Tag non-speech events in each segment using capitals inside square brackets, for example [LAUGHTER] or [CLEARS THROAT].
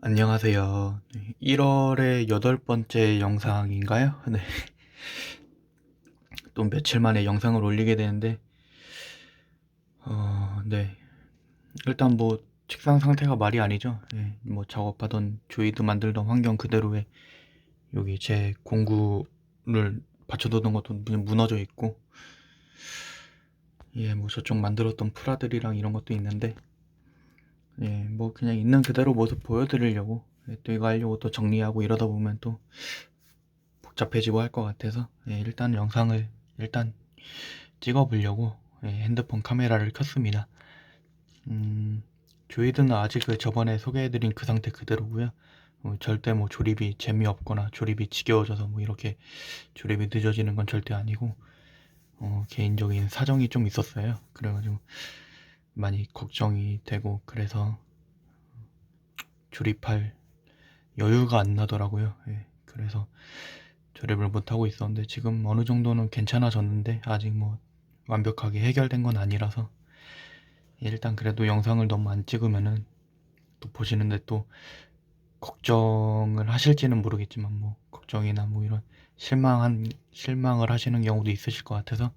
안녕하세요. 1월의 여덟 번째 영상인가요? [LAUGHS] 네. 또 며칠 만에 영상을 올리게 되는데, 어, 네. 일단 뭐, 책상 상태가 말이 아니죠. 네. 뭐, 작업하던 조이드 만들던 환경 그대로에, 여기 제 공구를 받쳐두던 것도 무너져 있고, 예, 뭐, 저쪽 만들었던 프라들이랑 이런 것도 있는데, 예, 뭐 그냥 있는 그대로 모습 보여드리려고 예, 또 이거 하려고 또 정리하고 이러다 보면 또 복잡해지고 할 것 같아서 예, 일단 영상을 일단 찍어보려고 예, 핸드폰 카메라를 켰습니다. 음, 조이드는 아직 그 저번에 소개해드린 그 상태 그대로고요. 어, 절대 뭐 조립이 재미없거나 조립이 지겨워져서 뭐 이렇게 조립이 늦어지는 건 절대 아니고 어, 개인적인 사정이 좀 있었어요. 그래가지고 많이 걱정이 되고 그래서 조립할 여유가 안 나더라고요. 예, 그래서 조립을 못 하고 있었는데 지금 어느 정도는 괜찮아졌는데 아직 뭐 완벽하게 해결된 건 아니라서 일단 그래도 영상을 너무 안 찍으면은 또 보시는데 또 걱정을 하실지는 모르겠지만 뭐 걱정이나 뭐 이런 실망한 실망을 하시는 경우도 있으실 것 같아서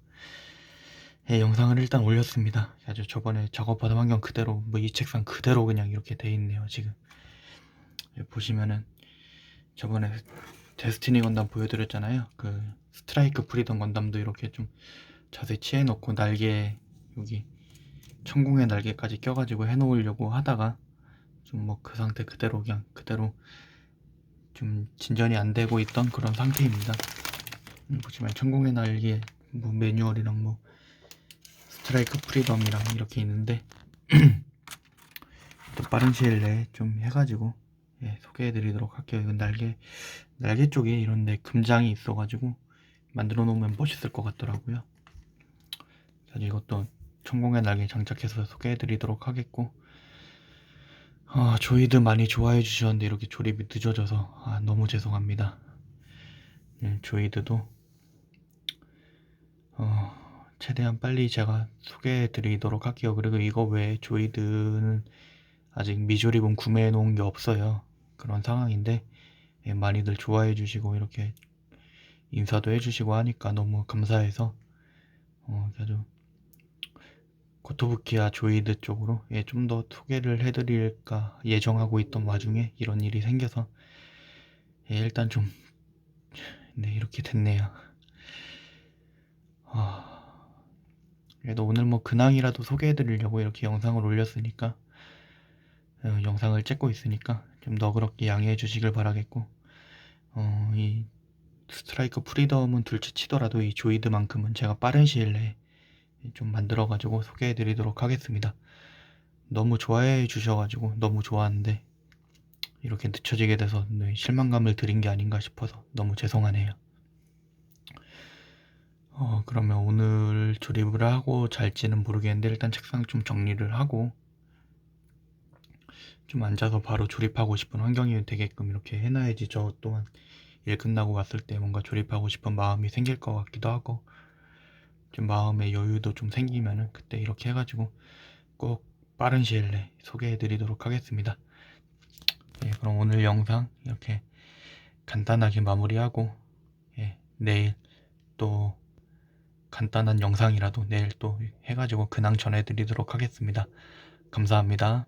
예, 영상을 일단 올렸습니다. 아주 저번에 작업하던 환경 그대로 뭐 이 책상 그대로 그냥 이렇게 돼 있네요 지금. 예, 보시면은 저번에 데스티니 건담 보여드렸잖아요. 그 스트라이크 프리던 건담도 이렇게 좀 자세히 취해놓고 날개 여기 천공의 날개까지 껴가지고 해놓으려고 하다가 좀 뭐 그 상태 그대로 그냥 그대로 좀 진전이 안 되고 있던 그런 상태입니다. 음, 보시면 천공의 날개 뭐 매뉴얼이랑 뭐 스트라이크 프리덤이랑 이렇게 있는데 [CLEARS THROAT] 또 빠른 시일 내에 좀 해가지고 예, 소개해드리도록 할게요. 이건 날개 날개 쪽에 이런데 금장이 있어가지고 만들어 놓으면 멋있을 것 같더라고요. 그래서 이것도 천공의 날개 장착해서 소개해드리도록 하겠고 아, 조이드 많이 좋아해 주셨는데 이렇게 조립이 늦어져서 아, 너무 죄송합니다. 예, 조이드도 어, 최대한 빨리 제가 소개해 드리도록 할게요. 그리고 이거 외에 조이드는 아직 미조립은 구매해 놓은 게 없어요. 그런 상황인데 예, 많이들 좋아해 주시고 이렇게 인사도 해 주시고 하니까 너무 감사해서 어, 아주 코토부키아 조이드 쪽으로 예, 좀 더 소개를 해드릴까 예정하고 있던 와중에 이런 일이 생겨서 예, 일단 좀 네, 이렇게 됐네요. 아, 그래도 오늘 뭐 근황이라도 소개해드리려고 이렇게 영상을 올렸으니까 어, 영상을 찍고 있으니까 좀 너그럽게 양해해 주시길 바라겠고 어, 이 스트라이크 프리덤은 둘째 치더라도 이 조이드만큼은 제가 빠른 시일 내에 좀 만들어 가지고 소개해 드리도록 하겠습니다. 너무 좋아해 주셔가지고 너무 좋아하는데 이렇게 늦춰지게 돼서 네, 실망감을 드린 게 아닌가 싶어서 너무 죄송하네요. 어, 그러면 오늘 조립을 하고 잘지는 모르겠는데 일단 책상 좀 정리를 하고 좀 앉아서 바로 조립하고 싶은 환경이 되게끔 이렇게 해놔야지 저 또한 일 끝나고 왔을 때 뭔가 조립하고 싶은 마음이 생길 것 같기도 하고 좀 마음의 여유도 좀 생기면은 그때 이렇게 해가지고 꼭 빠른 시일 내에 소개해 드리도록 하겠습니다. 예, 그럼 오늘 영상 이렇게 간단하게 마무리하고 예, 내일 또 간단한 영상이라도 내일 또 해가지고 근황 전해드리도록 하겠습니다. 감사합니다.